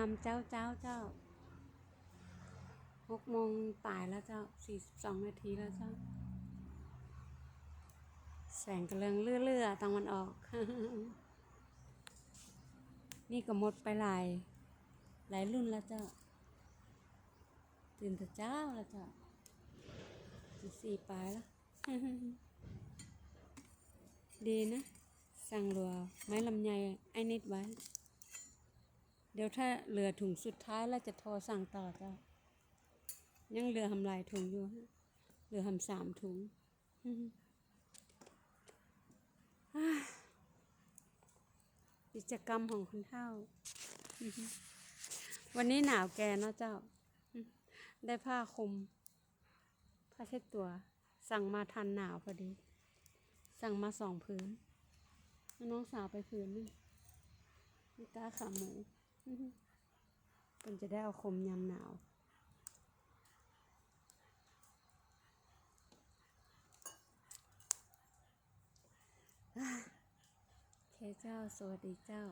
ตามเจ้าเจ้าเจ้าหกโมงตายแล้วเจ้าสี่สิบสองนาทีแล้วเจ้า แสงกำลังเลื่อๆตะวันออก นี่ก็หมดไปหลาย หลายรุ่นแล้วเจ้า ตื่นแต่เจ้าแล้วเจ้าตีสี่ปลายแล้ว ดีนะ สั่งรัวไม้ลำไยไอ้นิดไว้ เดี๋ยวถ้าเหลือถุงสุดท้ายแล้วจะโทรสั่งต่อจ้ายังเหลือทำลายถุงอยู่ฮะเหลือทำสามถุงกิจกรรมของคนเฒ่า วันนี้หนาวแกเนาะเจ้า ได้ผ้าคลุมผ้าเช็ดตัว สั่งมาทันหนาวพอดี สั่งมาสองผืน น้องสาวไปผืนนึงไม่กล้าขาหมู มันจะได้เอาคมยำหนาวโอเคเจ้า สวัสดีเจ้า